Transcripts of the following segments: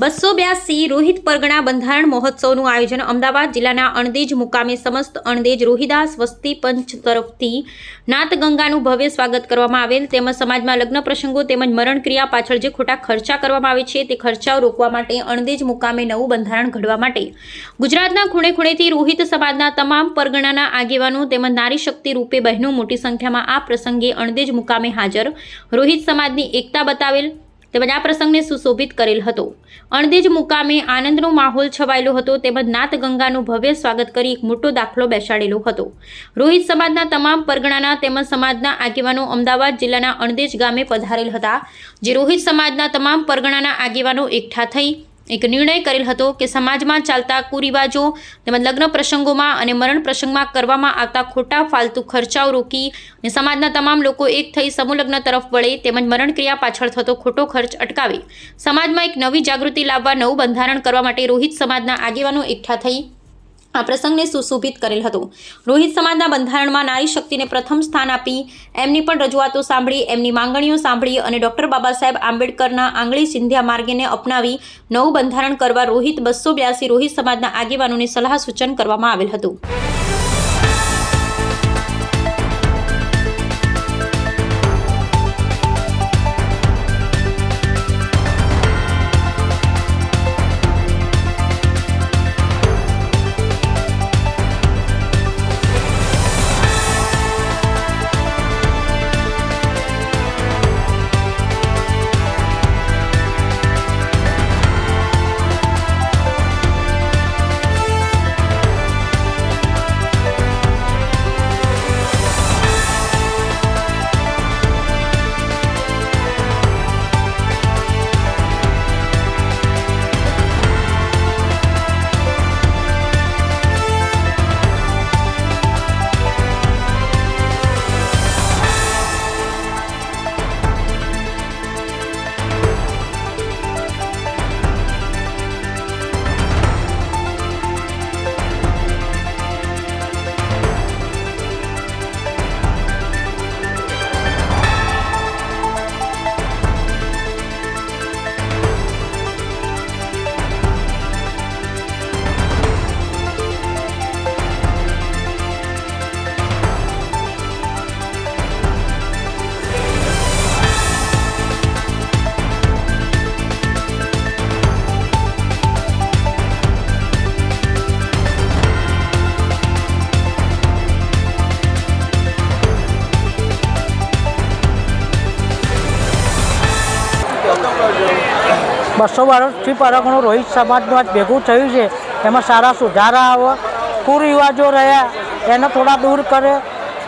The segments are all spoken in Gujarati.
બસો બ્યાસી રોહિત પરગણા બંધારણ મહોત્સવનું આયોજન અમદાવાદ જિલ્લાના અણદેજ મુકામે સમસ્ત અણદેજ રોહિદાસ વસ્તી પંચ તરફથી નાતગંગાનું ભવ્ય સ્વાગત કરવામાં આવેલ. તેમજ સમાજમાં લગ્ન પ્રસંગો તેમજ મરણ ક્રિયા પાછળ જે ખોટા ખર્ચા કરવામાં આવે છે તે ખર્ચાઓ રોકવા માટે અણદેજ મુકામે નવું બંધારણ ઘડવા માટે. ગુજરાતના ખૂણે ખૂણેથી રોહિત સમાજના તમામ પરગણાના આગેવાનો તેમજ નારી શક્તિ રૂપે બહેનો મોટી સંખ્યામાં આ પ્રસંગે અણદેજ મુકામે હાજર. રોહિત સમાજની એકતા બતાવેલ. તેમજ આ પ્રસંગને સુશોભિત કરેલ હતો. અણદેજ મુકામે આનંદનો માહોલ છવાયેલો હતો, તેમજ નાત ગંગાનું ભવ્ય સ્વાગત કરી એક મોટો દાખલો બેસાડેલો હતો. રોહિત સમાજના તમામ પરગણાના તેમજ સમાજના આગેવાનો અમદાવાદ જિલ્લાના અણદેજ ગામે પધારેલ હતા, જે રોહિત સમાજના તમામ પરગણાના આગેવાનો એકઠા થઈ એક નિર્ણય કરેલ હતો કે સમાજમાં ચાલતા કુરિવાજો તેમજ લગ્ન પ્રસંગોમાં અને મરણ પ્રસંગમાં કરવામાં આવતા ખોટા ફાલતુ ખર્ચાઓ રોકી અને સમાજના તમામ લોકો એક થઈ સમૂહ તરફ વળે તેમજ મરણ ક્રિયા પાછળ થતો ખોટો ખર્ચ અટકાવે. સમાજમાં એક નવી જાગૃતિ લાવવા નવું બંધારણ કરવા માટે રોહિત સમાજના આગેવાનો એકઠા થઈ આ પ્રસંગને સુશોભિત કરેલ હતો. રોહિત સમાજના બંધારણમાં નારી શક્તિને પ્રથમ સ્થાન આપી, એમની પણ રજૂઆતો સાંભળી, એમની માંગણીઓ સાંભળી અને ડૉક્ટર બાબા સાહેબ આંબેડકરના આંગળી સિંધ્યા માર્ગેને અપનાવી નવું બંધારણ કરવા રોહિત બસો બ્યાસી રોહિત સમાજના આગેવાનોને સલાહ સૂચન કરવામાં આવેલ હતું. બસો વર્ષથી પરગણું રોહિત સમાજનું આજ ભેગું થયું છે. એમાં સારા સુધારા આવે કુરિવાજો રહ્યા, એને થોડા દૂર કરે,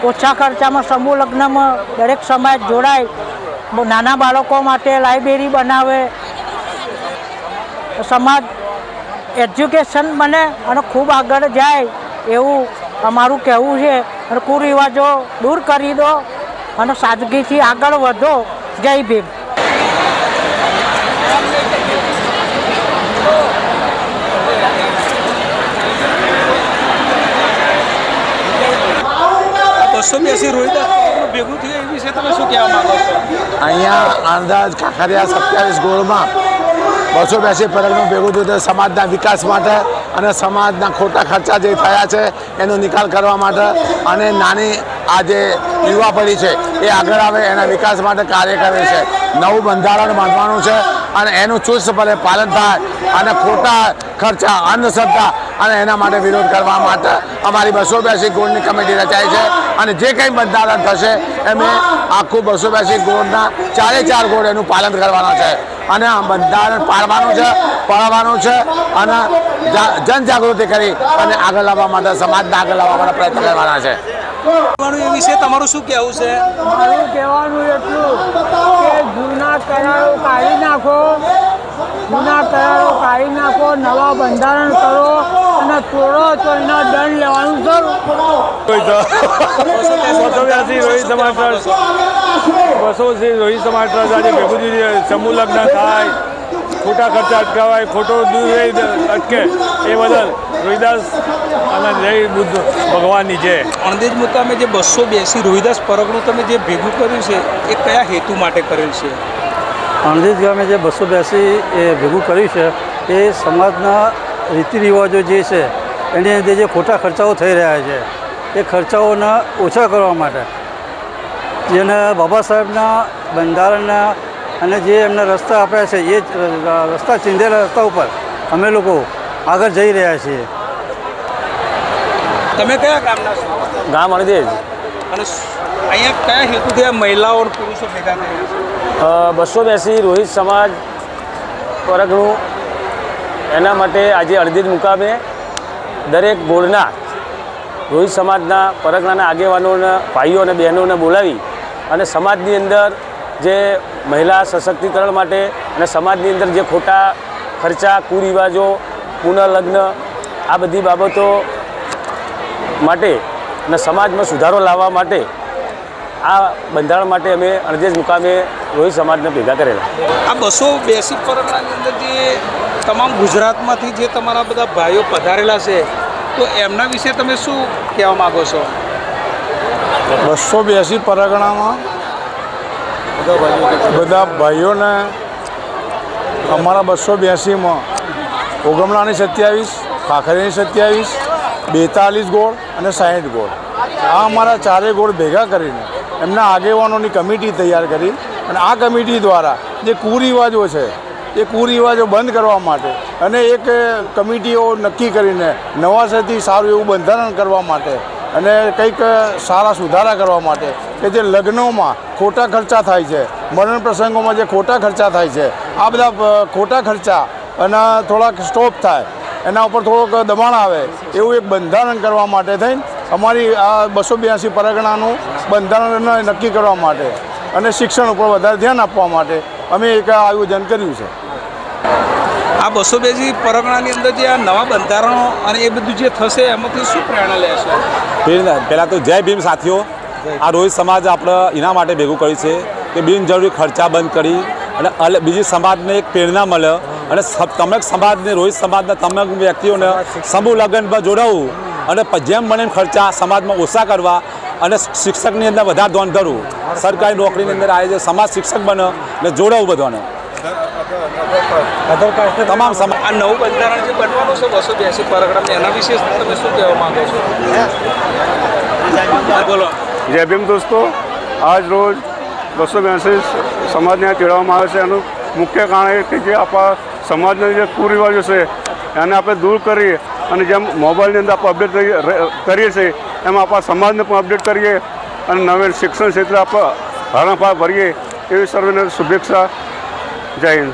ઓછા ખર્ચામાં સમૂહ લગ્નમાં દરેક સમાજ જોડાય નાના બાળકો માટે લાઇબ્રેરી બનાવે. સમાજ એજ્યુકેશન બને અને ખૂબ આગળ જાય એવું અમારું કહેવું છે. અને કુરિવાજો દૂર કરી દો અને સાદગીથી આગળ વધો. જય ભીમ. બ્યાસી અહીંયા અંદાજ કાંકરિયા સત્યાવીસ ગોળમાં બસો બેસી પરગનું ભેગું થયું સમાજના વિકાસ માટે અને સમાજના ખોટા ખર્ચા જે થયા છે એનો નિકાલ કરવા માટે અને નાની આ જે યુવા પેઢી છે એ આગળ આવે એના વિકાસ માટે કાર્ય કરે છે. નવું બંધારણ બાંધવાનું છે અને એનું ચુસ્તપણે પાલન થાય અને ખોટા ખર્ચા, અંધશ્રદ્ધા અને એના માટે વિરોધ કરવા માટે અમારી બસો બ્યાસી ગોળની કમિટી રચાઈ છે અને જે કંઈ બંધારણ થશે એમને આખું બસો બ્યાસી ગોળના ચારે ચાર ગોળ એનું પાલન કરવાના છે. અને આ બંધારણ પાડવાનું છે પાડવાનું છે અને જનજાગૃતિ કરી અને આગળ લાવવા માટે, સમાજને આગળ લાવવા માટે પ્રયત્ન કરવાના છે. એ વિશે તમારું શું કહેવું છે? મારું કહેવાનું એટલું કે જૂના કરારો કાઢી નાખો. જૂના કરારો કાઢી નાખો નવા બંધારણ કરો અને તોડો તો એનો દંડ લેવાનું શરૂ બસો ટ્રસ્ટ રોહિત સમાજ ટ્રસ્ટ આજે ભેગું સમૂહ લગ્ન થાય. ખોટા ખર્ચા અટકાવાય ખોટો દૂર રહી અટકે એ બદલ રોહિદાસ અને જય બુદ્ધ ભગવાનની જય. અણદેજ મુકામે જે બસો બેસી રોહિદાસ પરગણું તમે જે ભેગું કર્યું છે એ કયા હેતુ માટે કરેલ છે? અણદેજ ગામે જે બસો બેસી એ ભેગું કર્યું છે એ સમાજના રીતિ રિવાજો જે છે એની અંદર જે ખોટા ખર્ચાઓ થઈ રહ્યા છે એ ખર્ચાઓના ઓછા કરવા માટે. જેને બાબા સાહેબના બંધારણના અને જે એમને રસ્તા આપ્યા છે એ રસ્તા ચીંધેલા રસ્તા ઉપર અમે લોકો આગળ જઈ રહ્યા છીએ. તમે કયા ગામના છો? ગામ અણદેજ અને અહીંયા કયા હેતુથી આ મહિલાઓ અને પુરુષો ભેગા થયા બસો બેસી રોહિત સમાજ વર્ગનું એના માટે આજે અડધીજ મુકામે. દરેક ગોળના રોહિત સમાજના પરગણાના આગેવાનોને ભાઈઓ અને બહેનોને બોલાવી અને સમાજની અંદર જે મહિલા સશક્તિકરણ માટે અને સમાજની અંદર જે ખોટા ખર્ચા કુરિવાજો પુનઃલગ્ન આ બધી બાબતો માટે અને સમાજમાં સુધારો લાવવા માટે આ બંધારણ માટે અમે અણદેજ મુકામે રોહિત સમાજને ભેગા કરેલા. આ બસો બેસી પરગણાની અંદર જે તમામ ગુજરાતમાંથી જે તમારા બધા ભાઈઓ પધારેલા છે તો એમના વિશે તમે શું કહેવા માગો છો? બસો બેસી પરગણામાં બધા ભાઈઓને અમારા બસો બ્યાસીમાં ઓગમણાની સત્યાવીસ, ખાખરીની સત્યાવીસ, બેતાલીસ ગોળ અને સાહીઠ ગોળ. આ અમારા ચારેય ગોળ ભેગા કરીને એમના આગેવાનોની કમિટી તૈયાર કરી અને આ કમિટી દ્વારા જે કુરિવાજો છે, એ કુરિવાજો બંધ કરવા માટે અને એક કમિટીઓ નક્કી કરીને નવાસરથી સારું એવું બંધારણ કરવા માટે અને કંઈક સારા સુધારા કરવા માટે કે જે લગ્નોમાં ખોટા ખર્ચા થાય છે, મરણ પ્રસંગોમાં જે ખોટા ખર્ચા થાય છે, આ બધા ખોટા ખર્ચા અને થોડાક સ્ટોપ થાય, એના ઉપર થોડોક દબાણ આવે, એવું એક બંધારણ કરવા માટે થઈને અમારી આ બસો બ્યાસી પરગણાનું બંધારણ નક્કી કરવા માટે અને શિક્ષણ ઉપર વધારે ધ્યાન આપવા માટે અમે એક આયોજન કર્યું છે. આ બસો બેજી પરગણાની અંદર જે આ નવા બંધારણો અને એ બધું જે થશે એમાંથી શું પ્રેરણા લેશો પહેલાં તો જય ભીમ સાથીઓ. આ રોહિત સમાજ આપણે એના માટે ભેગું કર્યું છે કે બિનજરૂરી ખર્ચા બંધ કરી અને અલ બીજી સમાજને એક પ્રેરણા મળે. અને તમે સમાજને રોહિત સમાજના તમામ વ્યક્તિઓને સમૂહ લગ્નમાં જોડાવું જોડાવવું અને જેમ બને ખર્ચા સમાજમાં ઓછા કરવા અને શિક્ષકની અંદર વધારે ધોન ધરવું. સરકારી નોકરીની અંદર આવે છે સમાજ શિક્ષક બને અને જોડાવું બધાને. તમામ સમાજ આ નવું બંધારણ જે બનવાનું છે બસો બ્યાસી પારાગ્રામ એના વિશે તમે શું કહેવા માંગો છો? બોલો. જય ભીમ દોસ્તો. આજ રોજ બસો બ્યાસી સમાજને તેડવામાં આવે છે. એનું મુખ્ય કારણ એ કે જે આપણા સમાજના જે કુરિવાજો છે એને આપણે દૂર કરીએ અને જેમ મોબાઈલની અંદર આપણે અપડેટ કરીએ કરીએ છીએ એમ આપણા સમાજને પણ અપડેટ કરીએ અને નવે શિક્ષણ ક્ષેત્રે આપણે હરણફાળ ભરીએ. એવી સર્વેને શુભેચ્છા જય હિન્દ